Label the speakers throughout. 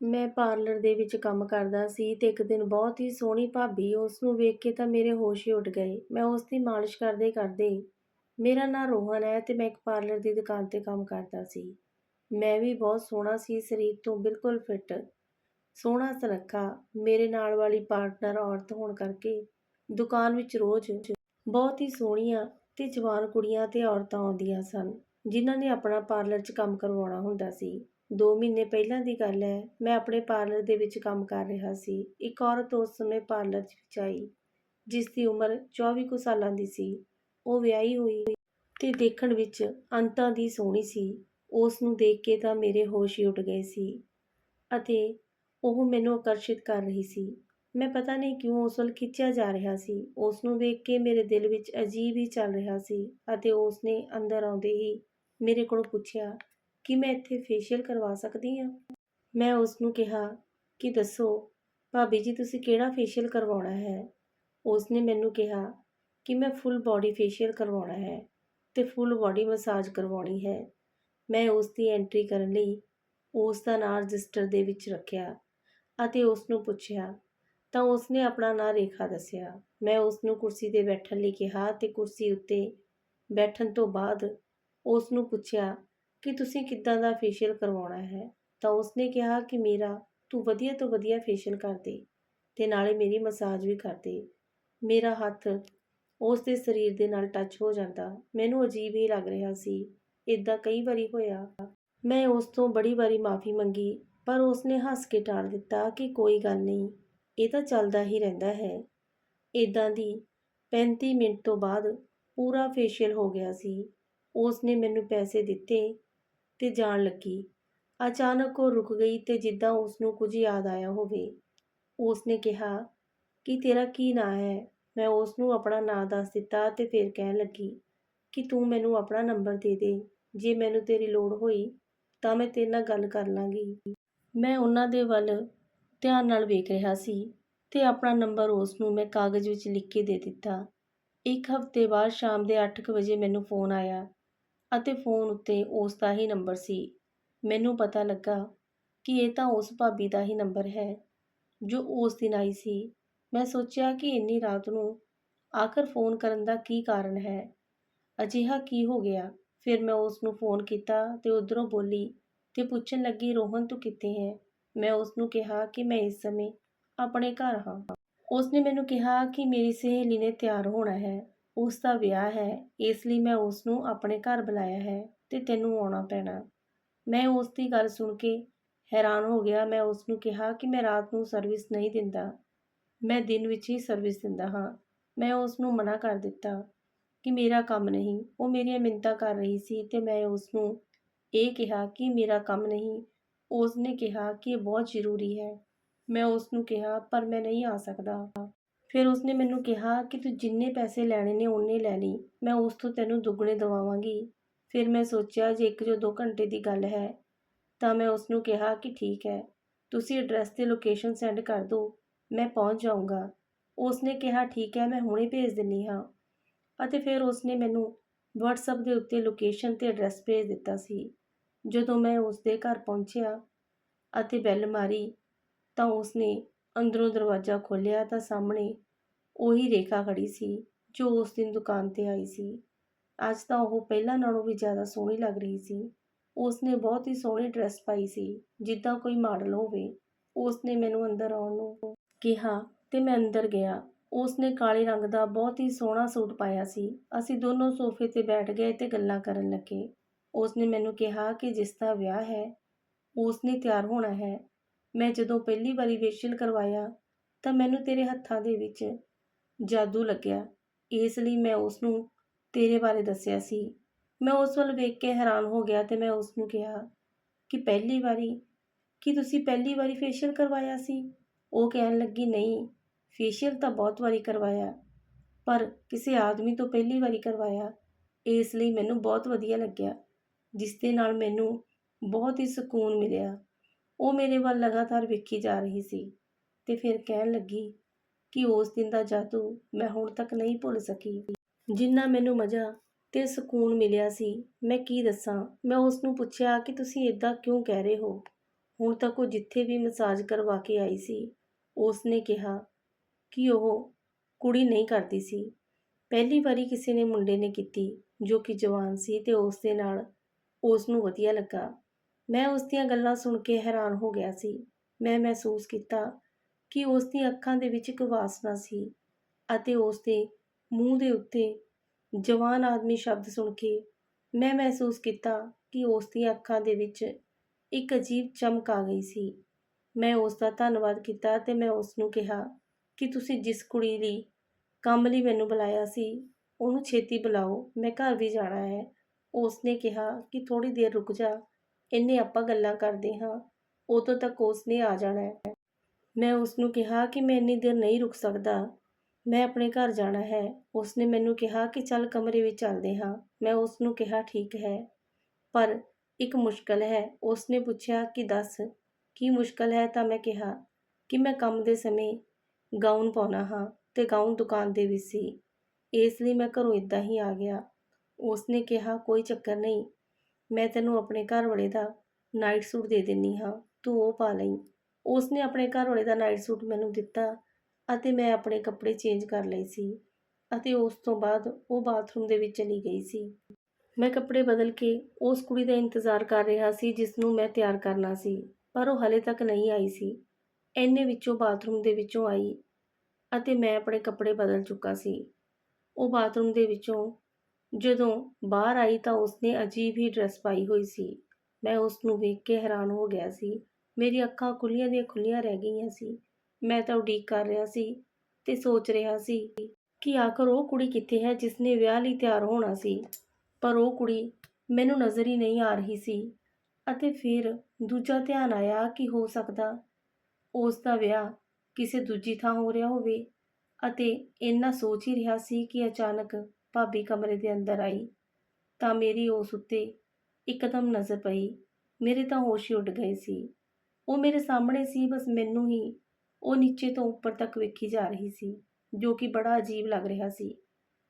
Speaker 1: ਮੈਂ ਪਾਰਲਰ ਦੇ ਵਿੱਚ ਕੰਮ ਕਰਦਾ ਸੀ ਅਤੇ ਇੱਕ ਦਿਨ ਬਹੁਤ ਹੀ ਸੋਹਣੀ ਭਾਬੀ ਉਸ ਨੂੰ ਵੇਖ ਕੇ ਤਾਂ ਮੇਰੇ ਹੋਸ਼ ਹੀ ਉੱਡ ਗਏ। ਮੈਂ ਉਸ ਦੀ ਮਾਲਿਸ਼ ਕਰਦੇ ਕਰਦੇ ਮੇਰਾ ਨਾਂ ਰੋਹਨ ਹੈ ਅਤੇ ਮੈਂ ਇੱਕ ਪਾਰਲਰ ਦੀ ਦੁਕਾਨ ਤੇ ਕੰਮ ਕਰਦਾ ਸੀ। ਮੈਂ ਵੀ ਬਹੁਤ ਸੋਹਣਾ ਸੀ, ਸਰੀਰ ਤੋਂ ਬਿਲਕੁਲ ਫਿੱਟ ਸੋਹਣਾ ਸੁਨੱਖਾ, ਮੇਰੇ ਨਾਲ ਵਾਲੀ ਪਾਰਟਨਰ ਔਰਤ ਹੋਣ ਕਰਕੇ ਦੁਕਾਨ ਵਿੱਚ ਰੋਜ਼ ਬਹੁਤ ਹੀ ਸੋਹਣੀਆਂ ਅਤੇ ਜਵਾਨ ਕੁੜੀਆਂ ਅਤੇ ਔਰਤਾਂ ਆਉਂਦੀਆਂ ਸਨ, ਜਿਨ੍ਹਾਂ ਨੇ ਆਪਣਾ ਪਾਰਲਰ 'ਚ ਕੰਮ ਕਰਵਾਉਣਾ ਹੁੰਦਾ ਸੀ। 2 ਮਹੀਨੇ ਪਹਿਲਾਂ ਦੀ ਗੱਲ ਹੈ, ਮੈਂ ਆਪਣੇ ਪਾਰਲਰ ਦੇ ਵਿੱਚ ਕੰਮ ਕਰ ਰਿਹਾ ਸੀ। ਇੱਕ ਔਰਤ ਉਸ ਸਮੇਂ ਪਾਰਲਰ 'ਚ ਵਿੱਚ ਆਈ, ਜਿਸ ਦੀ ਉਮਰ 24 ਕੁ ਸਾਲਾਂ ਦੀ ਸੀ। ਉਹ ਵਿਆਹੀ ਹੋਈ ਤੇ ਦੇਖਣ ਵਿੱਚ ਅੰਤਾਂ ਦੀ ਸੋਹਣੀ ਸੀ। ਉਸ ਨੂੰ ਦੇਖ ਕੇ ਤਾਂ ਮੇਰੇ ਹੋਸ਼ ਹੀ ਉੱਡ ਗਏ ਸੀ ਅਤੇ ਉਹ ਮੈਨੂੰ ਆਕਰਸ਼ਿਤ ਕਰ ਰਹੀ ਸੀ। ਮੈਂ ਪਤਾ ਨਹੀਂ ਕਿਉਂ ਉਸ ਵੱਲ ਖਿੱਚਿਆ ਜਾ ਰਿਹਾ ਸੀ। ਉਸ ਨੂੰ ਵੇਖ ਕੇ ਮੇਰੇ ਦਿਲ ਵਿੱਚ ਅਜੀਬ ਹੀ ਚੱਲ ਰਿਹਾ ਸੀ ਅਤੇ ਉਸ ਨੇ ਅੰਦਰ ਆਉਂਦੇ ਹੀ ਮੇਰੇ ਕੋਲੋਂ ਪੁੱਛਿਆ ਕਿ ਮੈਂ ਇੱਥੇ ਫੇਸ਼ੀਅਲ ਕਰਵਾ ਸਕਦੀ ਹਾਂ? ਮੈਂ ਉਸ ਨੂੰ ਕਿਹਾ ਕਿ ਦੱਸੋ, ਭਾਬੀ ਜੀ, ਤੁਸੀਂ ਕਿਹੜਾ ਫੇਸ਼ੀਅਲ ਕਰਵਾਉਣਾ ਹੈ? ਉਸ ਨੇ ਮੈਨੂੰ ਕਿਹਾ ਕਿ ਮੈਂ ਫੁੱਲ ਬਾਡੀ ਫੇਸ਼ੀਅਲ ਕਰਵਾਉਣਾ ਹੈ ਤੇ ਫੁੱਲ ਬਾਡੀ ਮਸਾਜ ਕਰਵਾਉਣੀ ਹੈ। ਮੈਂ ਉਸ ਦੀ ਐਂਟਰੀ ਕਰਨ ਲਈ ਉਸ ਦਾ ਨਾਂ ਰਜਿਸਟਰ ਦੇ ਵਿੱਚ ਰੱਖਿਆ ਅਤੇ ਉਸ ਨੂੰ ਪੁੱਛਿਆ, ਤਾਂ ਉਸ ਨੇ ਆਪਣਾ ਨਾਂ ਰੇਖਾ ਦੱਸਿਆ। ਮੈਂ ਉਸ ਨੂੰ ਕੁਰਸੀ ਤੇ ਬੈਠਣ ਲਈ ਕਿਹਾ ਤੇ ਕੁਰਸੀ ਉੱਤੇ ਬੈਠਣ ਤੋਂ ਬਾਅਦ ਉਸ ਨੂੰ ਪੁੱਛਿਆ ਕਿ ਤੁਸੀਂ ਕਿੱਦਾਂ ਦਾ ਫੇਸ਼ੀਅਲ ਕਰਵਾਉਣਾ ਹੈ, ਤਾਂ ਉਸਨੇ ਕਿਹਾ ਕਿ ਮੇਰਾ, ਤੂੰ ਵਧੀਆ ਤੋਂ ਵਧੀਆ ਫੇਸ਼ੀਅਲ ਕਰ ਦੇ ਤੇ ਨਾਲੇ ਮੇਰੀ ਮਸਾਜ ਵੀ ਕਰ ਦੇ। ਮੇਰਾ ਹੱਥ ਉਸ ਦੇ ਸਰੀਰ ਦੇ ਨਾਲ ਟੱਚ ਹੋ ਜਾਂਦਾ। ਮੈਨੂੰ ਅਜੀਬ ਹੀ ਲੱਗ ਰਿਹਾ ਸੀ। ਇਦਾਂ ਕਈ ਵਾਰੀ ਹੋਇਆ। ਮੈਂ ਉਸ ਤੋਂ ਬੜੀ ਵਾਰੀ ਮਾਫੀ ਮੰਗੀ, ਪਰ ਉਸ ਨੇ ਹੱਸ ਕੇ ਟਾਲ ਦਿੱਤਾ ਕਿ ਕੋਈ ਗੱਲ ਨਹੀਂ, ਇਹ ਤਾਂ ਚੱਲਦਾ ਹੀ ਰਹਿੰਦਾ ਹੈ। ਇਦਾਂ ਦੀ 35 ਮਿੰਟ ਤੋਂ ਬਾਅਦ ਪੂਰਾ ਫੇਸ਼ੀਅਲ ਹੋ ਗਿਆ ਸੀ। ਉਸ ਨੇ ਮੈਨੂੰ ਪੈਸੇ ਦਿੱਤੇ ਤੇ ਜਾਣ ਲੱਗੀ। ਅਚਾਨਕ ਉਹ ਰੁਕ ਗਈ ਤੇ ਜਿੱਦਾਂ ਉਸਨੂੰ ਕੁਝ ਯਾਦ ਆਇਆ ਹੋਵੇ। ਉਸ ਨੇ ਕਿਹਾ, ਕਿ ਤੇਰਾ ਕੀ ਨਾਂ ਹੈ? ਮੈਂ ਉਸ ਨੂੰ ਆਪਣਾ ਨਾਂ ਦੱਸ ਦਿੱਤਾ ਤੇ ਫਿਰ ਕਹਿਣ ਲੱਗੀ ਕਿ ਤੂੰ ਮੈਨੂੰ ਆਪਣਾ ਨੰਬਰ ਦੇ ਦੇ। ਜੇ ਮੈਨੂੰ ਤੇਰੀ ਲੋੜ ਹੋਈ ਤਾਂ ਮੈਂ ਤੇਰੇ ਨਾਲ ਗੱਲ ਕਰ ਲਾਂਗੀ। ਮੈਂ ਉਹਨਾਂ ਦੇ ਵੱਲ ਧਿਆਨ ਨਾਲ ਵੇਖ ਰਿਹਾ ਸੀ ਤੇ ਆਪਣਾ ਨੰਬਰ ਉਸ ਨੂੰ ਮੈਂ ਕਾਗਜ਼ ਵਿੱਚ ਲਿਖ ਕੇ ਦੇ ਦਿੱਤਾ। ਇੱਕ ਹਫ਼ਤੇ ਬਾਅਦ ਸ਼ਾਮ ਦੇ ਅੱਠ ਕੁ ਵਜੇ ਮੈਨੂੰ ਫੋਨ ਆਇਆ ਅਤੇ ਫੋਨ ਉੱਤੇ ਉਸ ਦਾ ਹੀ ਨੰਬਰ ਸੀ। ਮੈਨੂੰ ਪਤਾ ਲੱਗਾ ਕਿ ਇਹ ਤਾਂ ਉਸ ਭਾਬੀ ਦਾ ਹੀ ਨੰਬਰ ਹੈ, ਜੋ ਉਸ ਦਿਨ ਆਈ ਸੀ। ਮੈਂ ਸੋਚਿਆ ਕਿ ਇੰਨੀ ਰਾਤ ਨੂੰ ਆਖਰ ਫੋਨ ਕਰਨ ਦਾ ਕੀ ਕਾਰਨ ਹੈ। ਅਜਿਹਾ ਕੀ ਹੋ ਗਿਆ? ਫਿਰ ਮੈਂ ਉਸ ਨੂੰ ਫੋਨ ਕੀਤਾ ਤੇ ਉਧਰੋਂ ਬੋਲੀ, ਤੇ ਪੁੱਛਣ ਲੱਗੀ ਰੋਹਨ ਤੂੰ ਕਿੱਥੇ ਹੈ? ਮੈਂ ਉਸ ਨੂੰ ਕਿਹਾ ਕਿ ਮੈਂ ਇਸ ਸਮੇਂ ਆਪਣੇ ਘਰ ਹਾਂ। ਉਸ ਨੇ ਮੈਨੂੰ ਕਿਹਾ ਕਿ ਮੇਰੀ ਸਹੇਲੀ ਨੇ ਤਿਆਰ ਹੋਣਾ ਹੈ। ਉਸ ਦਾ ਵਿਆਹ ਹੈ, ਇਸ ਲਈ ਮੈਂ ਉਸ ਨੂੰ ਆਪਣੇ ਘਰ ਬੁਲਾਇਆ ਹੈ ਤੇ ਤੈਨੂੰ ਆਉਣਾ ਪੈਣਾ। ਮੈਂ ਉਸ ਦੀ ਗੱਲ ਸੁਣ ਕੇ ਹੈਰਾਨ ਹੋ ਗਿਆ। ਮੈਂ ਉਸ ਨੂੰ ਕਿਹਾ ਕਿ ਮੈਂ ਰਾਤ ਨੂੰ ਸਰਵਿਸ ਨਹੀਂ ਦਿੰਦਾ। ਮੈਂ ਦਿਨ ਵਿੱਚ ਹੀ ਸਰਵਿਸ ਦਿੰਦਾ ਹਾਂ। ਮੈਂ ਉਸ ਨੂੰ ਮਨਾ ਕਰ ਦਿੱਤਾ ਕਿ ਮੇਰਾ ਕੰਮ ਨਹੀਂ। ਉਹ ਮੇਰੀਆਂ ਮਿੰਨਤਾਂ ਕਰ ਰਹੀ ਸੀ ਤੇ ਮੈਂ ਉਸ ਨੂੰ ਇਹ ਕਿਹਾ ਕਿ ਮੇਰਾ ਕੰਮ ਨਹੀਂ। ਉਸ ਨੇ ਕਿਹਾ ਕਿ ਇਹ ਬਹੁਤ ਜ਼ਰੂਰੀ ਹੈ। ਮੈਂ ਉਸ ਨੂੰ ਕਿਹਾ, ਪਰ ਮੈਂ ਨਹੀਂ ਆ ਸਕਦਾ। ਫਿਰ ਉਸਨੇ ਮੈਨੂੰ ਕਿਹਾ ਕਿ ਤੂੰ ਜਿੰਨੇ ਪੈਸੇ ਲੈਣੇ ਨੇ ਉਨੇ ਲੈ ਲਈ, ਮੈਂ ਉਸ ਤੋਂ ਤੈਨੂੰ ਦੁੱਗਣੇ ਦਵਾਵਾਂਗੀ। ਫਿਰ ਮੈਂ ਸੋਚਿਆ, ਜੇ ਇੱਕ ਜੋ ਦੋ ਘੰਟੇ ਦੀ ਗੱਲ ਹੈ, ਤਾਂ ਮੈਂ ਉਸ ਨੂੰ ਕਿਹਾ ਕਿ ਠੀਕ ਹੈ, ਤੁਸੀਂ ਐਡਰੈਸ ਤੇ ਲੋਕੇਸ਼ਨ ਸੈਂਡ ਕਰ ਦਿਓ, ਮੈਂ ਪਹੁੰਚ ਜਾਊਂਗਾ। ਉਸ ਨੇ ਕਿਹਾ, ਠੀਕ ਹੈ, ਮੈਂ ਹੁਣੇ ਭੇਜ ਦਿੰਨੀ ਹਾਂ। ਅਤੇ ਫਿਰ ਉਸ ਨੇ ਮੈਨੂੰ WhatsApp ਦੇ ਉੱਤੇ ਲੋਕੇਸ਼ਨ ਤੇ ਐਡਰੈਸ ਭੇਜ ਦਿੱਤਾ ਸੀ। ਜਦੋਂ ਮੈਂ ਉਸ ਦੇ ਘਰ ਪਹੁੰਚਿਆ ਅਤੇ ਬੈਲ ਮਾਰੀ, ਤਾਂ ਉਸ ਨੇ ਅੰਦਰੋਂ ਦਰਵਾਜ਼ਾ ਖੋਲ੍ਹਿਆ ਤਾਂ ਸਾਹਮਣੇ ਉਹੀ ਰੇਖਾ ਖੜੀ ਸੀ, ਜੋ ਉਸ ਦਿਨ ਦੁਕਾਨ ਤੇ ਆਈ ਸੀ। ਅੱਜ ਤਾਂ ਉਹ ਪਹਿਲਾਂ ਨਾਲੋਂ ਵੀ ਜ਼ਿਆਦਾ ਸੋਹਣੀ ਲੱਗ ਰਹੀ ਸੀ। ਉਸ ਨੇ ਬਹੁਤ ਹੀ ਸੋਹਣੀ ਡਰੈਸ ਪਾਈ ਸੀ, ਜਿੱਦਾਂ ਕੋਈ ਮਾਡਲ ਹੋਵੇ। ਉਸ ਨੇ ਮੈਨੂੰ ਅੰਦਰ ਆਉਣ ਨੂੰ ਕਿਹਾ ਤੇ ਮੈਂ ਅੰਦਰ ਗਿਆ। ਉਸ ਨੇ ਕਾਲੇ ਰੰਗ ਦਾ ਬਹੁਤ ਹੀ ਸੋਹਣਾ ਸੂਟ ਪਾਇਆ ਸੀ। ਅਸੀਂ ਦੋਨੋਂ ਸੋਫੇ ਤੇ ਬੈਠ ਗਏ ਤੇ ਗੱਲਾਂ ਕਰਨ ਲੱਗੇ। ਉਸ ਨੇ ਮੈਨੂੰ ਕਿਹਾ ਕਿ ਜਿਸ ਦਾ ਵਿਆਹ ਹੈ ਉਸ ਨੇ ਤਿਆਰ ਹੋਣਾ ਹੈ। ਮੈਂ ਜਦੋਂ ਪਹਿਲੀ ਵਾਰੀ ਫੇਸ਼ੀਅਲ ਕਰਵਾਇਆ ਤਾਂ ਮੈਨੂੰ ਤੇਰੇ ਹੱਥਾਂ ਦੇ ਵਿੱਚ ਜਾਦੂ ਲੱਗਿਆ। ਇਸ ਲਈ ਮੈਂ ਉਸ ਨੂੰ ਤੇਰੇ ਬਾਰੇ ਦੱਸਿਆ ਸੀ। ਮੈਂ ਉਸ ਵੱਲ ਵੇਖ ਕੇ ਹੈਰਾਨ ਹੋ ਗਿਆ ਤੇ ਮੈਂ ਉਸ ਨੂੰ ਕਿਹਾ ਕਿ ਪਹਿਲੀ ਵਾਰੀ? ਕੀ ਤੁਸੀਂ ਪਹਿਲੀ ਵਾਰੀ ਫੇਸ਼ੀਅਲ ਕਰਵਾਇਆ ਸੀ? ਉਹ ਕਹਿਣ ਲੱਗੀ, ਨਹੀਂ ਫੇਸ਼ੀਅਲ ਤਾਂ ਬਹੁਤ ਵਾਰੀ ਕਰਵਾਇਆ, ਪਰ ਕਿਸੇ ਆਦਮੀ ਤੋਂ ਪਹਿਲੀ ਵਾਰੀ ਕਰਵਾਇਆ। ਇਸ ਲਈ ਮੈਨੂੰ ਬਹੁਤ ਵਧੀਆ ਲੱਗਿਆ, ਜਿਸ ਦੇ ਨਾਲ ਮੈਨੂੰ ਬਹੁਤ ਹੀ ਸਕੂਨ ਮਿਲਿਆ। ਉਹ ਮੇਰੇ ਵੱਲ ਲਗਾਤਾਰ ਵੇਖੀ ਜਾ ਰਹੀ ਸੀ ਤੇ ਫਿਰ ਕਹਿਣ ਲੱਗੀ ਕਿ ਉਸ ਦਿਨ ਦਾ ਜਾਦੂ ਮੈਂ ਹੁਣ ਤੱਕ ਨਹੀਂ ਭੁੱਲ ਸਕੀ। ਜਿੰਨਾ ਮੈਨੂੰ ਮਜ਼ਾ ਤੇ ਸਕੂਨ ਮਿਲਿਆ ਸੀ, ਮੈਂ ਕੀ ਦੱਸਾਂ? ਮੈਂ ਉਸ ਨੂੰ ਪੁੱਛਿਆ ਕਿ ਤੁਸੀਂ ਇਦਾਂ ਕਿਉਂ ਕਹਿ ਰਹੇ ਹੋ? ਹੁਣ ਤੱਕ ਉਹ ਜਿੱਥੇ ਵੀ ਮਸਾਜ ਕਰਵਾ ਕੇ ਆਈ ਸੀ ਉਸ ਨੇ ਕਿਹਾ ਕਿ ਉਹ ਕੁੜੀ ਨਹੀਂ ਕਰਦੀ ਸੀ। ਪਹਿਲੀ ਵਾਰੀ ਕਿਸੇ ਨੇ ਮੁੰਡੇ ਨੇ ਕੀਤੀ ਜੋ ਕਿ ਜਵਾਨ ਸੀ ਤੇ ਉਸ ਦੇ ਨਾਲ ਉਸ ਨੂੰ ਵਧੀਆ ਲੱਗਾ। ਮੈਂ ਉਸ ਦੀਆਂ ਗੱਲਾਂ ਸੁਣ ਕੇ ਹੈਰਾਨ ਹੋ ਗਿਆ ਸੀ। ਮੈਂ ਮਹਿਸੂਸ ਕੀਤਾ ਕਿ ਉਸ ਦੀਆਂ ਅੱਖਾਂ ਦੇ ਵਿੱਚ ਇੱਕ ਵਾਸਨਾ ਸੀ ਅਤੇ ਉਸ ਦੇ ਮੂੰਹ ਦੇ ਉੱਤੇ ਜਵਾਨ ਆਦਮੀ ਸ਼ਬਦ ਸੁਣ ਕੇ ਮੈਂ ਮਹਿਸੂਸ ਕੀਤਾ ਕਿ ਉਸ ਦੀਆਂ ਅੱਖਾਂ ਦੇ ਵਿੱਚ ਇੱਕ ਅਜੀਬ ਚਮਕ ਆ ਗਈ ਸੀ। ਮੈਂ ਉਸ ਦਾ ਧੰਨਵਾਦ ਕੀਤਾ ਤੇ ਮੈਂ ਉਸ ਨੂੰ ਕਿਹਾ ਕਿ ਤੁਸੀਂ ਜਿਸ ਕੁੜੀ ਲਈ ਕੰਮ ਲਈ ਮੈਨੂੰ ਬੁਲਾਇਆ ਸੀ, ਉਹਨੂੰ ਛੇਤੀ ਬੁਲਾਓ, ਮੈਂ ਘਰ ਵੀ ਜਾਣਾ ਹੈ। ਉਸ ਨੇ ਕਿਹਾ ਕਿ ਥੋੜੀ ਦੇਰ ਰੁਕ ਜਾ ਇੰਨੇ ਆਪਾਂ ਗੱਲਾਂ ਕਰਦੇ ਹਾਂ, ਉਦੋਂ ਤੱਕ ਉਸ ਨੇ ਆ ਜਾਣਾ ਹੈ। ਮੈਂ ਉਸ ਨੂੰ ਕਿਹਾ ਕਿ ਮੈਂ ਇੰਨੀ ਦੇਰ ਨਹੀਂ ਰੁਕ ਸਕਦਾ। ਮੈਂ ਆਪਣੇ ਘਰ ਜਾਣਾ ਹੈ। ਉਸ ਨੇ ਮੈਨੂੰ ਕਿਹਾ ਕਿ ਚੱਲ ਕਮਰੇ ਵਿੱਚ ਚੱਲਦੇ ਹਾਂ। ਮੈਂ ਉਸ ਨੂੰ ਕਿਹਾ, ਠੀਕ ਹੈ। ਪਰ ਇੱਕ ਮੁਸ਼ਕਲ ਹੈ। ਉਸ ਨੇ ਪੁੱਛਿਆ ਕਿ ਦੱਸ, ਕੀ ਮੁਸ਼ਕਲ ਹੈ? ਤਾਂ ਮੈਂ ਕਿਹਾ ਕਿ ਮੈਂ ਕੰਮ ਦੇ ਸਮੇਂ ਗਾਊਨ ਪਾਉਣਾ ਹਾਂ ਤੇ ਗਾਊਨ ਦੁਕਾਨ ਦੇ ਵਿੱਚ ਸੀ। ਇਸ ਲਈ ਮੈਂ ਘਰੋਂ ਇਦਾਂ ਹੀ ਆ ਗਿਆ। ਉਸ ਨੇ ਕਿਹਾ, ਕੋਈ ਚੱਕਰ ਨਹੀਂ। ਮੈਂ ਤੈਨੂੰ ਆਪਣੇ ਘਰ ਵਾਲੇ ਦਾ ਨਾਈਟ ਸੂਟ ਦੇ ਦਿੰਨੀ ਹਾਂ, ਤੂੰ ਉਹ ਪਾ ਲਈ। ਉਸ ਨੇ ਆਪਣੇ ਘਰ ਵਾਲੇ ਦਾ ਨਾਈਟ ਸੂਟ ਮੈਨੂੰ ਦਿੱਤਾ ਅਤੇ ਮੈਂ ਆਪਣੇ ਕੱਪੜੇ ਚੇਂਜ ਕਰ ਲਏ ਸੀ ਅਤੇ ਉਸ ਤੋਂ ਬਾਅਦ ਉਹ ਬਾਥਰੂਮ ਦੇ ਵਿੱਚ ਚਲੀ ਗਈ ਸੀ। ਮੈਂ ਕੱਪੜੇ ਬਦਲ ਕੇ ਉਸ ਕੁੜੀ ਦਾ ਇੰਤਜ਼ਾਰ ਕਰ ਰਿਹਾ ਸੀ ਜਿਸ ਨੂੰ ਮੈਂ ਤਿਆਰ ਕਰਨਾ ਸੀ, ਪਰ ਉਹ ਹਲੇ ਤੱਕ ਨਹੀਂ ਆਈ ਸੀ। ਐਨੇ ਵਿੱਚੋਂ ਬਾਥਰੂਮ ਦੇ ਵਿੱਚੋਂ ਆਈ ਅਤੇ ਮੈਂ ਆਪਣੇ ਕੱਪੜੇ ਬਦਲ ਚੁੱਕਾ ਸੀ। ਉਹ ਬਾਥਰੂਮ ਦੇ ਵਿੱਚੋਂ ਜਦੋਂ ਬਾਹਰ ਆਈ ਤਾਂ ਉਸਨੇ ਅਜੀਬ ਹੀ ਡਰੈਸ ਪਾਈ ਹੋਈ ਸੀ। ਮੈਂ ਉਸ ਨੂੰ ਵੇਖ ਕੇ ਹੈਰਾਨ ਹੋ ਗਿਆ ਸੀ। ਮੇਰੀ ਅੱਖਾਂ ਖੁੱਲੀਆਂ ਦੀਆਂ ਖੁੱਲੀਆਂ ਰਹਿ ਗਈਆਂ ਸੀ। ਮੈਂ ਤਾਂ ਉਡੀਕ ਕਰ ਰਿਹਾ ਸੀ ਤੇ ਸੋਚ ਰਿਹਾ ਸੀ ਕਿ ਆਖਰ ਉਹ ਕੁੜੀ ਕਿੱਥੇ ਹੈ ਜਿਸ ਨੇ ਵਿਆਹ ਲਈ ਤਿਆਰ ਹੋਣਾ ਸੀ। ਪਰ ਉਹ ਕੁੜੀ ਮੈਨੂੰ ਨਜ਼ਰ ਹੀ ਨਹੀਂ ਆ ਰਹੀ ਸੀ ਅਤੇ ਫਿਰ ਦੂਜਾ ਧਿਆਨ ਆਇਆ ਕਿ ਹੋ ਸਕਦਾ ਉਸ ਦਾ ਵਿਆਹ ਕਿਸੇ ਦੂਜੀ ਥਾਂ ਹੋ ਰਿਹਾ ਹੋਵੇ ਅਤੇ ਇੰਨਾ ਸੋਚ ਹੀ ਰਿਹਾ ਸੀ ਕਿ ਅਚਾਨਕ ਭਾਬੀ ਕਮਰੇ ਦੇ ਅੰਦਰ ਆਈ ਤਾਂ ਮੇਰੀ ਉਸ ਉੱਤੇ ਇੱਕਦਮ ਨਜ਼ਰ ਪਈ। ਮੇਰੇ ਤਾਂ ਹੋਸ਼ ਹੀ ਉੱਡ ਗਏ ਸੀ। ਉਹ ਮੇਰੇ ਸਾਹਮਣੇ ਸੀ, ਬਸ ਮੈਨੂੰ ਹੀ ਉਹ ਨੀਚੇ ਤੋਂ ਉੱਪਰ ਤੱਕ ਵੇਖੀ ਜਾ ਰਹੀ ਸੀ, ਜੋ ਕਿ ਬੜਾ ਅਜੀਬ ਲੱਗ ਰਿਹਾ ਸੀ।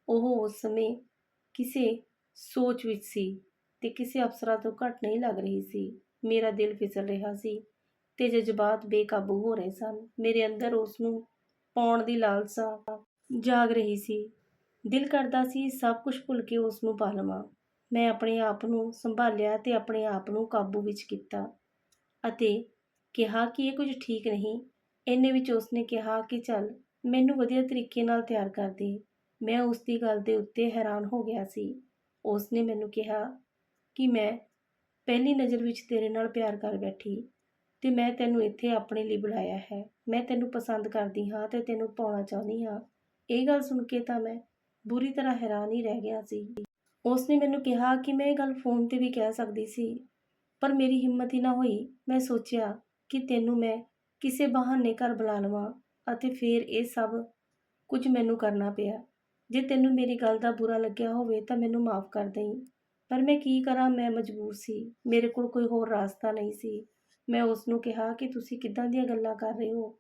Speaker 1: ਉਹ ਉਸ ਸਮੇਂ ਕਿਸੇ ਸੋਚ ਵਿੱਚ ਸੀ ਤੇ ਕਿਸੇ ਅਫਸਰਾਂ ਤੋਂ ਘੱਟ ਨਹੀਂ ਲੱਗ ਰਹੀ ਸੀ। ਮੇਰਾ ਦਿਲ ਫਿਸਲ ਰਿਹਾ ਸੀ ਤੇ ਜਜ਼ਬਾਤ ਬੇਕਾਬੂ ਹੋ ਰਹੇ ਸਨ। ਮੇਰੇ ਅੰਦਰ ਉਸ ਨੂੰ ਪਾਉਣ ਦੀ ਲਾਲਸਾ ਜਾਗ ਰਹੀ ਸੀ। ਦਿਲ ਕਰਦਾ ਸੀ ਸਭ ਕੁਝ ਭੁੱਲ ਕੇ ਉਸ ਨੂੰ ਪਾ ਲਵਾਂ। ਮੈਂ ਆਪਣੇ ਆਪ ਨੂੰ ਸੰਭਾਲਿਆ ਤੇ ਆਪਣੇ ਆਪ ਨੂੰ ਕਾਬੂ ਵਿੱਚ ਕੀਤਾ ਅਤੇ ਕਿਹਾ ਕਿ ਇਹ ਕੁਝ ਠੀਕ ਨਹੀਂ। ਇੰਨੇ ਵਿੱਚ ਉਸ ਨੇ ਕਿਹਾ ਕਿ ਚੱਲ, ਮੈਨੂੰ ਵਧੀਆ ਤਰੀਕੇ ਨਾਲ ਤਿਆਰ ਕਰ ਦੇ। ਮੈਂ ਉਸ ਦੀ ਗੱਲ ਦੇ ਉੱਤੇ ਹੈਰਾਨ ਹੋ ਗਿਆ ਸੀ। ਉਸਨੇ ਮੈਨੂੰ ਕਿਹਾ ਕਿ ਮੈਂ ਪਹਿਲੀ ਨਜ਼ਰ ਵਿੱਚ ਤੇਰੇ ਨਾਲ ਪਿਆਰ ਕਰ ਬੈਠੀ ਤੇ ਮੈਂ ਤੈਨੂੰ ਇੱਥੇ ਆਪਣੇ ਲਈ ਬੁਲਾਇਆ ਹੈ। ਮੈਂ ਤੈਨੂੰ ਪਸੰਦ ਕਰਦੀ ਹਾਂ ਤੇ ਤੈਨੂੰ ਪਾਉਣਾ ਚਾਹੁੰਦੀ ਹਾਂ। ਇਹ ਗੱਲ ਸੁਣ ਕੇ ਤਾਂ ਮੈਂ ਬੁਰੀ ਤਰ੍ਹਾਂ ਹੈਰਾਨ ਹੀ ਰਹਿ ਗਿਆ ਸੀ। ਉਸ ਨੇ ਮੈਨੂੰ ਕਿਹਾ ਕਿ ਮੈਂ ਇਹ ਗੱਲ ਫੋਨ ਤੇ ਵੀ ਕਹਿ ਸਕਦੀ ਸੀ, ਪਰ ਮੇਰੀ ਹਿੰਮਤ ਹੀ ਨਾ ਹੋਈ। ਮੈਂ ਸੋਚਿਆ ਕਿ ਤੈਨੂੰ ਮੈਂ ਕਿਸੇ ਬਹਾਨੇ ਘਰ ਬੁਲਾ ਲਵਾਂ ਅਤੇ ਫਿਰ ਇਹ ਸਭ ਕੁਝ ਮੈਨੂੰ ਕਰਨਾ ਪਿਆ। ਜੇ ਤੈਨੂੰ ਮੇਰੀ ਗੱਲ ਦਾ ਬੁਰਾ ਲੱਗਿਆ ਹੋਵੇ ਤਾਂ ਮੈਨੂੰ ਮਾਫ ਕਰ ਦੇਈਂ। ਪਰ ਮੈਂ ਕੀ ਕਰਾਂ? ਮੈਂ ਮਜਬੂਰ ਸੀ। ਮੇਰੇ ਕੋਲ ਕੋਈ ਹੋਰ ਰਾਸਤਾ ਨਹੀਂ ਸੀ। ਮੈਂ ਉਸ ਨੂੰ ਕਿਹਾ ਕਿ ਤੁਸੀਂ ਕਿੱਦਾਂ ਦੀਆਂ ਗੱਲਾਂ ਕਰ ਰਹੇ ਹੋ?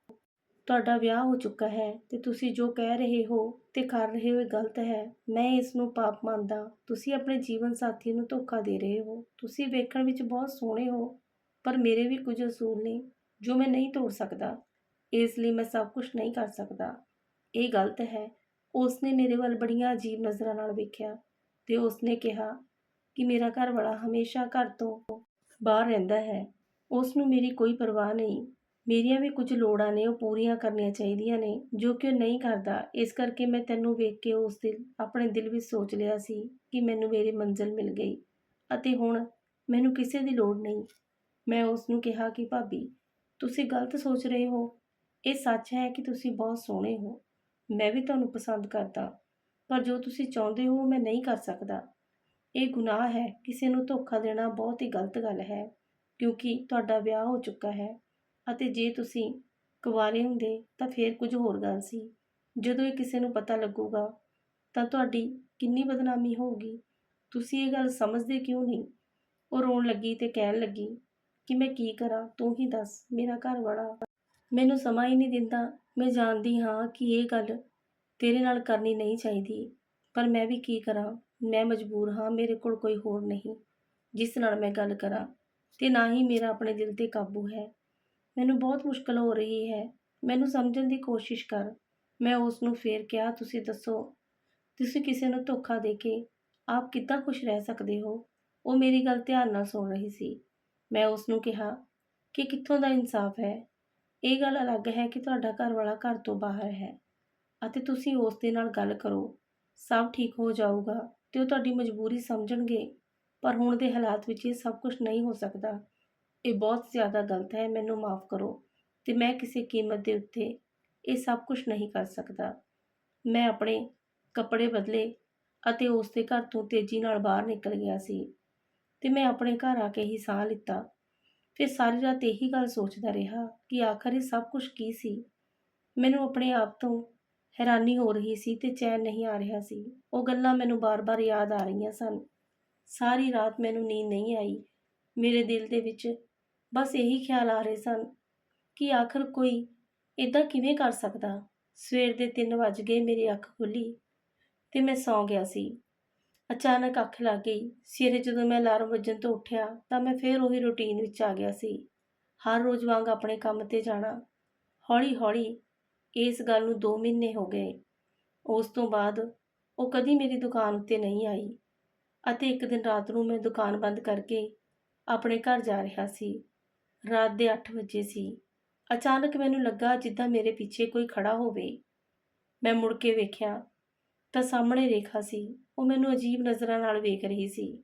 Speaker 1: ਤੁਹਾਡਾ ਵਿਆਹ ਹੋ ਚੁੱਕਾ ਹੈ ਤੇ ਤੁਸੀਂ ਜੋ ਕਹਿ ਰਹੇ ਹੋ ਤੇ ਕਰ ਰਹੇ ਹੋ ਇਹ ਗਲਤ ਹੈ। ਮੈਂ ਇਸ ਨੂੰ ਪਾਪ ਮੰਨਦਾ। ਤੁਸੀਂ ਆਪਣੇ ਜੀਵਨ ਸਾਥੀ ਨੂੰ ਧੋਖਾ ਦੇ ਰਹੇ ਹੋ। ਤੁਸੀਂ ਵੇਖਣ ਵਿੱਚ ਬਹੁਤ ਸੋਹਣੇ ਹੋ, ਪਰ ਮੇਰੇ ਵੀ ਕੁਝ ਅਸੂਲ ਨੇ, ਜੋ ਮੈਂ ਨਹੀਂ ਤੋੜ ਸਕਦਾ। ਇਸ ਲਈ ਮੈਂ ਸਭ ਕੁਝ ਨਹੀਂ ਕਰ ਸਕਦਾ। ਇਹ ਗਲਤ ਹੈ। ਉਸ ਨੇ ਮੇਰੇ ਵੱਲ ਬੜੀਆਂ ਅਜੀਬ ਨਜ਼ਰਾਂ ਨਾਲ ਵੇਖਿਆ ਤੇ ਉਸ ਨੇ ਕਿਹਾ ਕਿ ਮੇਰਾ ਘਰ ਵਾਲਾ ਹਮੇਸ਼ਾ ਘਰ ਤੋਂ ਬਾਹਰ ਰਹਿੰਦਾ ਹੈ। ਉਸ ਨੂੰ ਮੇਰੀ ਕੋਈ ਪਰਵਾਹ ਨਹੀਂ। ਮੇਰੀਆਂ ਵੀ ਕੁਝ ਲੋੜਾਂ ਨੇ, ਉਹ ਪੂਰੀਆਂ ਕਰਨੀਆਂ ਚਾਹੀਦੀਆਂ ਨੇ, ਜੋ ਕਿ ਉਹ ਨਹੀਂ ਕਰਦਾ। ਇਸ ਕਰਕੇ ਮੈਂ ਤੈਨੂੰ ਵੇਖ ਕੇ ਉਸ ਦਿਨ ਆਪਣੇ ਦਿਲ ਵਿੱਚ ਸੋਚ ਲਿਆ ਸੀ ਕਿ ਮੈਨੂੰ ਮੇਰੀ ਮੰਜ਼ਿਲ ਮਿਲ ਗਈ। ਅਤੇ ਹੁਣ ਮੈਨੂੰ ਕਿਸੇ ਦੀ ਲੋੜ ਨਹੀਂ। ਮੈਂ ਉਸ ਨੂੰ ਕਿਹਾ ਕਿ, ਭਾਬੀ, ਤੁਸੀਂ ਗਲਤ ਸੋਚ ਰਹੇ ਹੋ। ਇਹ ਸੱਚ ਹੈ ਕਿ ਤੁਸੀਂ ਬਹੁਤ ਸੋਹਣੇ ਹੋ। ਮੈਂ ਵੀ ਤੁਹਾਨੂੰ ਪਸੰਦ ਕਰਦਾ। ਪਰ ਜੋ ਤੁਸੀਂ ਚਾਹੁੰਦੇ ਹੋ ਮੈਂ ਨਹੀਂ ਕਰ ਸਕਦਾ। ਇਹ ਗੁਨਾਹ ਹੈ। ਕਿਸੇ ਨੂੰ ਧੋਖਾ ਦੇਣਾ ਬਹੁਤ ਹੀ ਗਲਤ ਗੱਲ ਹੈ, ਕਿਉਂਕਿ ਤੁਹਾਡਾ ਵਿਆਹ ਹੋ ਚੁੱਕਾ ਹੈ। ਅਤੇ ਜੇ ਤੁਸੀਂ ਕੁਵਾਰੇ ਹੁੰਦੇ ਤਾਂ ਫਿਰ ਕੁਝ ਹੋਰ ਗੱਲ ਸੀ। ਜਦੋਂ ਇਹ ਕਿਸੇ ਨੂੰ ਪਤਾ ਲੱਗੂਗਾ ਤਾਂ ਤੁਹਾਡੀ ਕਿੰਨੀ ਬਦਨਾਮੀ ਹੋਊਗੀ। ਤੁਸੀਂ ਇਹ ਗੱਲ ਸਮਝਦੇ ਕਿਉਂ ਨਹੀਂ? ਉਹ ਰੋਣ ਲੱਗੀ ਤੇ ਕਹਿਣ ਲੱਗੀ ਕਿ ਮੈਂ ਕੀ ਕਰਾਂ, ਤੂੰ ਹੀ ਦੱਸ, ਮੇਰਾ ਘਰ ਵਾਲਾ। ਮੈਨੂੰ ਸਮਾਂ ਹੀ ਨਹੀਂ ਦਿੰਦਾ। ਮੈਂ ਜਾਣਦੀ ਹਾਂ ਕਿ ਇਹ ਗੱਲ ਤੇਰੇ ਨਾਲ ਕਰਨੀ ਨਹੀਂ ਚਾਹੀਦੀ। ਪਰ ਮੈਂ ਵੀ ਕੀ ਕਰਾਂ? ਮੈਂ ਮਜਬੂਰ ਹਾਂ, ਮੇਰੇ ਕੋਲ ਕੋਈ ਹੋਰ ਨਹੀਂ। ਜਿਸ ਨਾਲ ਮੈਂ ਗੱਲ ਕਰਾਂ, ਤੇ ਨਾ ਹੀ ਮੇਰਾ ਆਪਣੇ ਦਿਲ ਤੇ ਕਾਬੂ ਹੈ। ਮੈਨੂੰ ਬਹੁਤ ਮੁਸ਼ਕਲ ਹੋ ਰਹੀ ਹੈ। ਮੈਨੂੰ ਸਮਝਣ ਦੀ ਕੋਸ਼ਿਸ਼ ਕਰ। ਮੈਂ ਉਸ ਨੂੰ ਫੇਰ ਕਿਹਾ, ਤੁਸੀਂ ਦੱਸੋ, ਤੁਸੀਂ ਕਿਸੇ ਨੂੰ ਧੋਖਾ ਦੇ ਕੇ ਆਪ ਕਿੱਦਾਂ ਖੁਸ਼ ਰਹਿ ਸਕਦੇ ਹੋ? ਉਹ ਮੇਰੀ ਗੱਲ ਧਿਆਨ ਨਾਲ ਸੁਣ ਰਹੀ ਸੀ। ਮੈਂ ਉਸ ਨੂੰ ਕਿਹਾ, ਕਿ ਕਿੱਥੋਂ ਦਾ ਇਨਸਾਫ ਹੈ? ਇਹ ਗੱਲ ਅਲੱਗ ਹੈ ਕਿ ਤੁਹਾਡਾ ਘਰ ਵਾਲਾ ਘਰ ਤੋਂ ਬਾਹਰ ਹੈ ਅਤੇ ਤੁਸੀਂ ਉਸ ਦੇ ਨਾਲ ਗੱਲ ਕਰੋ। ਸਭ ਠੀਕ ਹੋ ਜਾਊਗਾ ਤੇ ਉਹ ਤੁਹਾਡੀ ਮਜਬੂਰੀ ਸਮਝਣਗੇ, ਪਰ ਹੁਣ ਦੇ ਹਾਲਾਤ ਵਿੱਚ ਇਹ ਸਭ ਕੁਝ ਨਹੀਂ ਹੋ ਸਕਦਾ। ਇਹ ਬਹੁਤ ਜ਼ਿਆਦਾ ਗਲਤ ਹੈ, ਮੈਨੂੰ ਮਾਫ ਕਰੋ ਤੇ ਮੈਂ ਕਿਸੇ ਕੀਮਤ ਦੇ ਉੱਤੇ ਇਹ ਸਭ ਕੁਝ ਨਹੀਂ ਕਰ ਸਕਦਾ। ਮੈਂ ਆਪਣੇ ਕੱਪੜੇ ਬਦਲੇ ਅਤੇ ਉਸ ਦੇ ਘਰ ਤੋਂ ਤੇਜ਼ੀ ਨਾਲ ਬਾਹਰ ਨਿਕਲ ਗਿਆ ਸੀ ਤੇ ਮੈਂ ਆਪਣੇ ਘਰ ਆ ਕੇ ਹੀ ਸਾਹ ਲਿੱਤਾ। ਫਿਰ ਸਾਰੀ ਰਾਤ ਇਹੀ ਗੱਲ ਸੋਚਦਾ ਰਿਹਾ ਕਿ ਆਖਰ ਇਹ ਸਭ ਕੁਝ ਕੀ ਸੀ। ਮੈਨੂੰ ਆਪਣੇ ਆਪ ਤੋਂ ਹੈਰਾਨੀ ਹੋ ਰਹੀ ਸੀ ਤੇ ਚੈਨ ਨਹੀਂ ਆ ਰਿਹਾ ਸੀ। ਉਹ ਗੱਲਾਂ ਮੈਨੂੰ ਬਾਰ-ਬਾਰ ਯਾਦ ਆ ਰਹੀਆਂ ਸਨ। ਸਾਰੀ ਰਾਤ ਮੈਨੂੰ ਨੀਂਦ ਨਹੀਂ ਆਈ। ਮੇਰੇ ਦਿਲ ਦੇ ਵਿੱਚ ਬਸ ਇਹੀ ਖਿਆਲ ਆ ਰਹੇ ਸਨ ਕਿ ਆਖਰ ਕੋਈ ਇਦਾਂ ਕਿਵੇਂ ਕਰ ਸਕਦਾ। ਸਵੇਰ ਦੇ 3 ਵਜ ਗਏ, ਮੇਰੀ ਅੱਖ ਖੁੱਲੀ ਤੇ ਮੈਂ ਸੌਂ ਗਿਆ ਸੀ। ਅਚਾਨਕ ਅੱਖ ਲੱਗ ਗਈ। ਸਵੇਰੇ ਜਦੋਂ ਮੈਂ ਅਲਾਰਮ ਵੱਜਣ ਤੋਂ ਉੱਠਿਆ ਤਾਂ ਮੈਂ ਫੇਰ ਉਹੀ ਰੁਟੀਨ ਵਿੱਚ ਆ ਗਿਆ ਸੀ। ਹਰ ਰੋਜ਼ ਵਾਂਗ ਆਪਣੇ ਕੰਮ ਤੇ ਜਾਣਾ। ਹੌਲੀ-ਹੌਲੀ ਇਸ ਗੱਲ ਨੂੰ 2 ਮਹੀਨੇ ਹੋ ਗਏ। ਉਸ ਤੋਂ ਬਾਅਦ ਉਹ ਕਦੀ ਮੇਰੀ ਦੁਕਾਨ ਉੱਤੇ ਨਹੀਂ ਆਈ ਅਤੇ ਇੱਕ ਦਿਨ ਰਾਤ ਨੂੰ ਮੈਂ ਦੁਕਾਨ ਬੰਦ ਕਰਕੇ ਆਪਣੇ ਘਰ ਜਾ ਰਿਹਾ ਸੀ। ਰਾਤ ਦੇ 8 ਵਜੇ ਸੀ। ਅਚਾਨਕ ਮੈਨੂੰ ਲੱਗਾ ਜਿੱਦਾਂ ਮੇਰੇ ਪਿੱਛੇ ਕੋਈ ਖੜਾ ਹੋਵੇ। ਮੈਂ ਮੁੜ ਕੇ ਵੇਖਿਆ ਤਾਂ ਸਾਹਮਣੇ ਰੇਖਾ ਸੀ। ਉਹ ਮੈਨੂੰ ਅਜੀਬ ਨਜ਼ਰਾਂ ਨਾਲ ਵੇਖ ਰਹੀ ਸੀ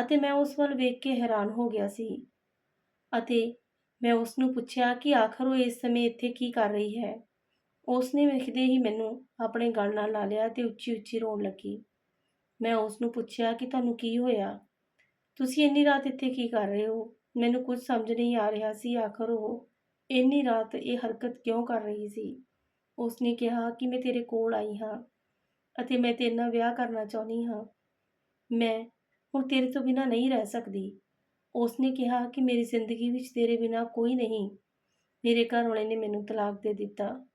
Speaker 1: ਅਤੇ ਮੈਂ ਉਸ ਵੱਲ ਵੇਖ ਕੇ ਹੈਰਾਨ ਹੋ ਗਿਆ ਸੀ ਅਤੇ ਮੈਂ ਉਸ ਨੂੰ ਪੁੱਛਿਆ ਕਿ ਆਖਰ ਉਹ ਇਸ ਸਮੇਂ ਇੱਥੇ ਕੀ ਕਰ ਰਹੀ ਹੈ। ਉਸ ਨੇ ਵੇਖਦੇ ਹੀ ਮੈਨੂੰ ਆਪਣੇ ਗਲ ਨਾਲ ਲਾ ਲਿਆ ਤੇ ਉੱਚੀ ਉੱਚੀ ਰੋਣ ਲੱਗੀ। ਮੈਂ ਉਸ ਨੂੰ ਪੁੱਛਿਆ ਕਿ ਤੁਹਾਨੂੰ ਕੀ ਹੋਇਆ? ਤੁਸੀਂ ਇੰਨੀ ਰਾਤ ਇੱਥੇ ਕੀ ਕਰ ਰਹੇ ਹੋ? ਮੈਨੂੰ ਕੁਝ ਸਮਝ ਨਹੀਂ ਆ ਰਿਹਾ ਸੀ, ਆਖਰ ਉਹ ਇੰਨੀ ਰਾਤ ਇਹ ਹਰਕਤ ਕਿਉਂ ਕਰ ਰਹੀ ਸੀ? ਉਸਨੇ ਕਿਹਾ ਕਿ ਮੈਂ ਤੇਰੇ ਕੋਲ ਆਈ ਹਾਂ ਅਤੇ ਮੈਂ ਤੇਰੇ ਨਾਲ ਵਿਆਹ ਕਰਨਾ ਚਾਹੁੰਦੀ ਹਾਂ। ਮੈਂ ਹੁਣ ਤੇਰੇ ਤੋਂ ਬਿਨਾਂ ਨਹੀਂ ਰਹਿ ਸਕਦੀ। ਉਸਨੇ ਕਿਹਾ ਕਿ ਮੇਰੀ ਜ਼ਿੰਦਗੀ ਵਿੱਚ ਤੇਰੇ ਬਿਨਾਂ ਕੋਈ ਨਹੀਂ। ਮੇਰੇ ਘਰ ਵਾਲੇ ਨੇ ਮੈਨੂੰ ਤਲਾਕ ਦੇ ਦਿੱਤਾ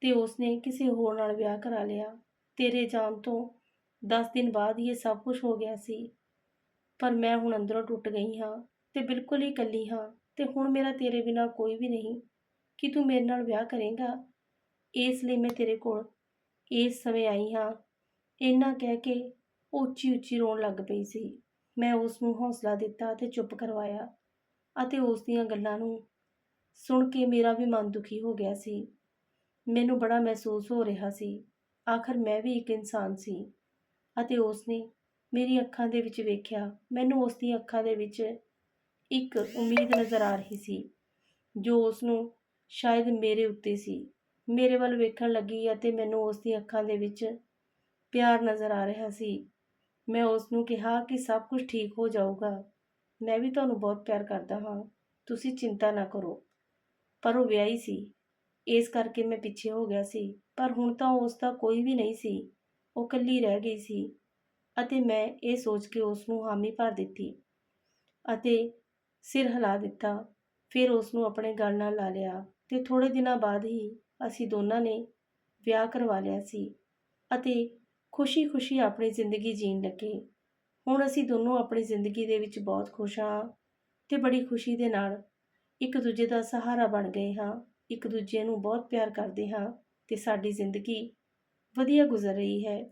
Speaker 1: ਤੇ ਉਸ ਨੇ ਕਿਸੇ ਹੋਰ ਨਾਲ ਵਿਆਹ ਕਰਾ ਲਿਆ। ਤੇਰੇ ਜਾਣ ਤੋਂ 10 ਦਿਨ ਬਾਅਦ ਹੀ ਇਹ ਸਭ ਕੁਝ ਹੋ ਗਿਆ ਸੀ। ਪਰ ਮੈਂ ਹੁਣ ਅੰਦਰੋਂ ਟੁੱਟ ਗਈ ਹਾਂ ਤੇ ਬਿਲਕੁਲ ਹੀ ਇਕੱਲੀ ਹਾਂ ਤੇ ਹੁਣ ਮੇਰਾ ਤੇਰੇ ਬਿਨਾਂ ਕੋਈ ਵੀ ਨਹੀਂ। ਕਿ ਤੂੰ ਮੇਰੇ ਨਾਲ ਵਿਆਹ ਕਰੇਂਗਾ? ਇਸ ਲਈ ਮੈਂ ਤੇਰੇ ਕੋਲ ਇਸ ਸਮੇਂ ਆਈ ਹਾਂ। ਇੰਨਾ ਕਹਿ ਕੇ ਉਹ ਉੱਚੀ ਉੱਚੀ ਰੋਣ ਲੱਗ ਪਈ ਸੀ। ਮੈਂ ਉਸ ਨੂੰ ਹੌਸਲਾ ਦਿੱਤਾ ਤੇ ਚੁੱਪ ਕਰਵਾਇਆ ਅਤੇ ਉਸ ਦੀਆਂ ਗੱਲਾਂ ਨੂੰ ਸੁਣ ਕੇ ਮੇਰਾ ਵੀ ਮਨ ਦੁਖੀ ਹੋ ਗਿਆ ਸੀ। ਮੈਨੂੰ ਬੜਾ ਮਹਿਸੂਸ ਹੋ ਰਿਹਾ ਸੀ। ਆਖਰ ਮੈਂ ਵੀ ਇੱਕ ਇਨਸਾਨ ਸੀ ਅਤੇ ਉਸ ਨੇ ਮੇਰੀ ਅੱਖਾਂ ਦੇ ਵਿੱਚ ਵੇਖਿਆ, ਮੈਨੂੰ ਉਸ ਦੀਆਂ ਅੱਖਾਂ ਦੇ ਵਿੱਚ ਇੱਕ ਉਮੀਦ ਨਜ਼ਰ ਆ ਰਹੀ ਸੀ, ਜੋ ਉਸ ਨੂੰ ਸ਼ਾਇਦ ਮੇਰੇ ਉੱਤੇ ਸੀ। ਮੇਰੇ ਵੱਲ ਵੇਖਣ ਲੱਗੀ ਅਤੇ ਮੈਨੂੰ ਉਸ ਦੀਆਂ ਅੱਖਾਂ ਦੇ ਵਿੱਚ ਪਿਆਰ ਨਜ਼ਰ ਆ ਰਿਹਾ ਸੀ। ਮੈਂ ਉਸ ਨੂੰ ਕਿਹਾ ਕਿ ਸਭ ਕੁਝ ਠੀਕ ਹੋ ਜਾਊਗਾ। ਮੈਂ ਵੀ ਤੁਹਾਨੂੰ ਬਹੁਤ ਪਿਆਰ ਕਰਦਾ ਹਾਂ। ਤੁਸੀਂ ਚਿੰਤਾ ਨਾ ਕਰੋ। ਪਰ ਉਹ ਵਿਆਹੀ ਸੀ। ਇਸ ਕਰਕੇ ਮੈਂ ਪਿੱਛੇ ਹੋ ਗਿਆ ਸੀ। ਪਰ ਹੁਣ ਤਾਂ ਉਸ ਦਾ ਕੋਈ ਵੀ ਨਹੀਂ ਸੀ। ਉਹ ਇਕੱਲੀ ਰਹਿ ਗਈ ਸੀ। ਅਤੇ ਮੈਂ ਇਹ ਸੋਚ ਕੇ ਉਸ ਨੂੰ ਹਾਮੀ ਭਰ ਦਿੱਤੀ ਅਤੇ ਸਿਰ ਹਿਲਾ ਦਿੱਤਾ। ਫਿਰ ਉਸ ਨੂੰ ਆਪਣੇ ਗਲ ਨਾਲ ਲਾ ਲਿਆ ਤੇ ਥੋੜੇ ਦਿਨਾਂ ਬਾਅਦ ਹੀ ਅਸੀਂ ਦੋਨਾਂ ਨੇ ਵਿਆਹ ਕਰਵਾ ਲਿਆ ਸੀ ਅਤੇ ਖੁਸ਼ੀ-ਖੁਸ਼ੀ ਆਪਣੀ ਜ਼ਿੰਦਗੀ ਜੀਣ ਲੱਗੇ। ਹੁਣ ਅਸੀਂ ਦੋਨੋਂ ਆਪਣੀ ਜ਼ਿੰਦਗੀ ਦੇ ਵਿੱਚ ਬਹੁਤ ਖੁਸ਼ ਹਾਂ ਤੇ ਬੜੀ ਖੁਸ਼ੀ ਦੇ ਨਾਲ ਇੱਕ ਦੂਜੇ ਦਾ ਸਹਾਰਾ ਬਣ ਗਏ ਹਾਂ, ਇੱਕ ਦੂਜੇ ਨੂੰ ਬਹੁਤ ਪਿਆਰ ਕਰਦੇ ਹਾਂ ਤੇ ਸਾਡੀ ਜ਼ਿੰਦਗੀ ਵਧੀਆ ਗੁਜ਼ਰ ਰਹੀ ਹੈ।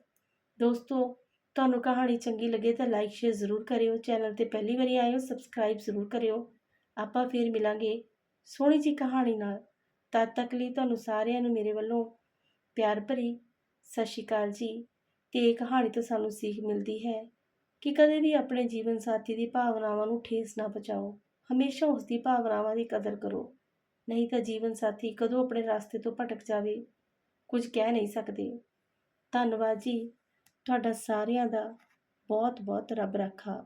Speaker 1: ਦੋਸਤੋ ਤੁਹਾਨੂੰ ਕਹਾਣੀ ਚੰਗੀ ਲੱਗੇ ਤਾਂ ਲਾਈਕ ਸ਼ੇਅਰ ਜ਼ਰੂਰ ਕਰਿਓ। ਚੈਨਲ ਤੇ ਪਹਿਲੀ ਵਾਰੀ ਆਏ ਹੋ ਸਬਸਕ੍ਰਾਈਬ ਜ਼ਰੂਰ ਕਰਿਓ। ਆਪਾਂ ਫੇਰ ਮਿਲਾਂਗੇ ਸੋਹਣੀ ਜੀ ਕਹਾਣੀ ਨਾਲ। ਤਦ ਤੱਕ ਲਈ ਤੁਹਾਨੂੰ ਸਾਰਿਆਂ ਨੂੰ ਮੇਰੇ ਵੱਲੋਂ ਪਿਆਰ ਭਰੀ ਸਤਿ ਸ਼੍ਰੀ ਅਕਾਲ ਜੀ। ਤੇ ਇਹ ਕਹਾਣੀ ਤੋਂ ਸਾਨੂੰ ਸਿੱਖ ਮਿਲਦੀ ਹੈ ਕਿ ਕਦੇ ਵੀ ਆਪਣੇ ਜੀਵਨ ਸਾਥੀ ਦੀ ਭਾਵਨਾਵਾਂ ਨੂੰ ਠੇਸ ਨਾ ਪਹੁੰਚਾਓ। ਹਮੇਸ਼ਾ ਉਸ ਦੀ ਭਾਵਨਾਵਾਂ ਦੀ ਕਦਰ ਕਰੋ। ਨਹੀਂ ਤਾਂ ਜੀਵਨ ਸਾਥੀ ਕਦੋਂ ਆਪਣੇ ਰਸਤੇ ਤੋਂ ਭਟਕ ਜਾਵੇ, ਕੁਝ ਕਹਿ ਨਹੀਂ ਸਕਦੇ। ਧੰਨਵਾਦ ਜੀ। ਤੁਹਾਡਾ ਸਾਰਿਆਂ ਦਾ ਬਹੁਤ ਬਹੁਤ ਰੱਬ ਰੱਖਾ